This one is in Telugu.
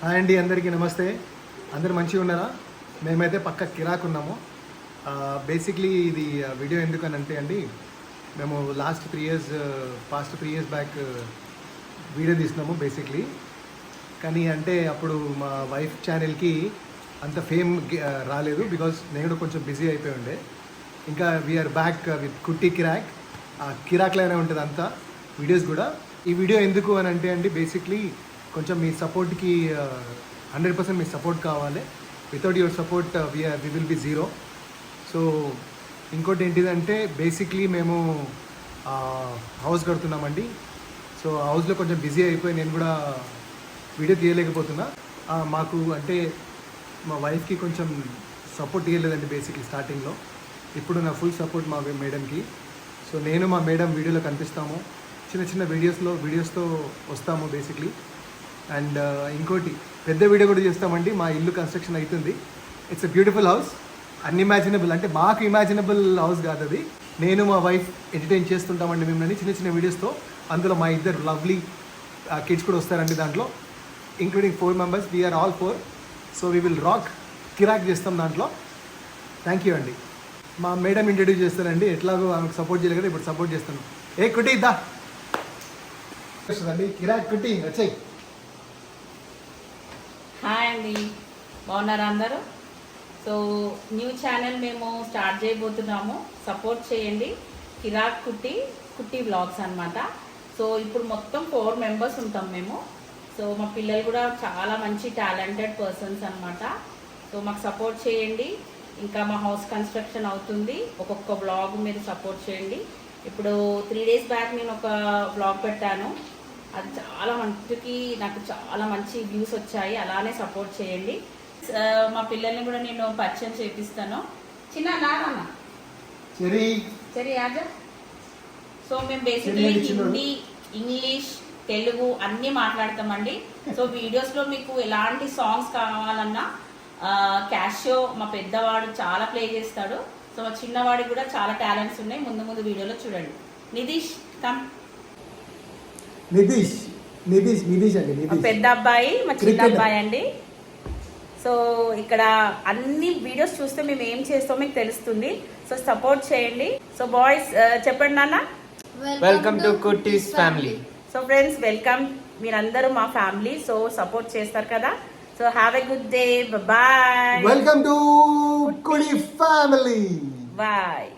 హాయ్ అండి అందరికీ నమస్తే. అందరు మంచిగా ఉన్నారా? మేమైతే పక్క కిరాక్ ఉన్నాము. బేసిక్లీ ఇది వీడియో ఎందుకనంటే అండి మేము last three years past three years back video తీసినాము basically కానీ అంటే అప్పుడు మా వైఫ్ ఛానల్కి అంత ఫేమ్ రాలేదు బికాజ్ నేను కూడా కొంచెం బిజీ అయిపోయి ఉండే. ఇంకా వీఆర్ బ్యాక్ విత్ కుట్టి కిరాక్ ఆ కిరాక్లోనే ఉంటుంది అంతా వీడియోస్ కూడా. ఈ వీడియో ఎందుకు అని అంటే అండి బేసిక్లీ కొంచెం మీ సపోర్ట్కి హండ్రెడ్ పర్సెంట్ మీ సపోర్ట్ కావాలి. Without your support we we will be zero. So ఇంకోటి ఏంటిదంటే బేసిక్లీ మేము హౌస్ కడుతున్నామండి. సో హౌస్లో కొంచెం బిజీ అయిపోయి నేను కూడా వీడియో తీయలేకపోతున్నా. మాకు అంటే మా వైఫ్కి కొంచెం సపోర్ట్ ఇవ్వలేదండి బేసిక్లీ స్టార్టింగ్లో. ఇప్పుడు నా ఫుల్ సపోర్ట్ మా మేడంకి. సో నేను మా మేడం వీడియోలో కనిపిస్తాము. చిన్న చిన్న వీడియోస్లో వీడియోస్తో వస్తాము బేసిక్లీ. అండ్ ఇంకోటి పెద్ద వీడియో కూడా చేస్తామండి. మా ఇల్లు కన్స్ట్రక్షన్ అవుతుంది. It's a beautiful house unimaginable అంటే మాకు ఇమాజినబుల్ హౌస్ కాదు అది. నేను మా వైఫ్ ఎంటర్టైన్ చేస్తుంటామండి మిమ్మల్ని చిన్న చిన్న వీడియోస్తో అందులో మా ఇద్దరు లవ్లీ కిడ్స్ కూడా వస్తారండి దాంట్లో. Including four members we're all four so we will rock కిరాక్ చేస్తాం దాంట్లో. థ్యాంక్ యూ అండి. మా మేడం ఇంట్రడ్యూస్ చేస్తారండి. ఎట్లాగో ఆమెకు సపోర్ట్ చేయలేదు కదా ఇప్పుడు సపోర్ట్ చేస్తాను. ఏ కుటీ దా. వస్తుందండి. కిరాక్ కుటీ వచ్చాయి. హాయ్ అండి. బాగున్నారా అందరూ? సో న్యూ ఛానల్ మేము స్టార్ట్ చేయబోతున్నాము. సపోర్ట్ చేయండి. కిరాక్ కుట్టి కుట్టి వ్లాగ్స్ అన్నమాట. సో ఇప్పుడు మొత్తం ఫోర్ మెంబర్స్ ఉంటాం మేము. సో మా పిల్లలు కూడా చాలా మంచి టాలెంటెడ్ పర్సన్స్ అనమాట సో మాకు సపోర్ట్ చేయండి. ఇంకా మా హౌస్ కన్స్ట్రక్షన్ అవుతుంది. ఒక్కొక్క బ్లాగ్ మీరు సపోర్ట్ చేయండి. ఇప్పుడు త్రీ డేస్ బ్యాక్ నేను ఒక బ్లాగ్ పెట్టాను. అది చాలా మంచికి నాకు చాలా మంచి వ్యూస్ వచ్చాయి. అలానే సపోర్ట్ చేయండి. మా పిల్లల్ని కూడా నేను పరిచయం చేపిస్తాను. చిన్న నాన్న. చెరీ. సరే యాజ. సో మేము బేసిక్లీ. హిందీ ఇంగ్లీష్ తెలుగు అన్నీ మాట్లాడతామండి. సో వీడియోస్లో మీకు ఎలాంటి సాంగ్స్ కావాలన్నా క్యాషియో మా పెద్దవాడు చాలా ప్లే చేస్తాడు. సో మా చిన్నవాడికి కూడా చాలా టాలెంట్స్ ఉన్నాయి. ముందు ముందు వీడియోలో చూడండి. నితీష్ కమ్ నితీష్ నితీష్ నితీష్ అండి నితీష్ పెద్ద అబ్బాయి మా చిన్న. అబ్బాయి అండి. సో ఇక్కడ అన్ని వీడియోస్ చూస్తే మేము ఏం చేస్తామో మీకు తెలుస్తుంది. సో సపోర్ట్ చేయండి. సో బాయ్స్ చెప్పండి నాన్న. Welcome to Kutties family so friends welcome మీరందరూ మా ఫ్యామిలీ సో సపోర్ట్ చేస్తారు కదా. So have a good day bye welcome to కుడి ఫ్యామిలీ బాయ్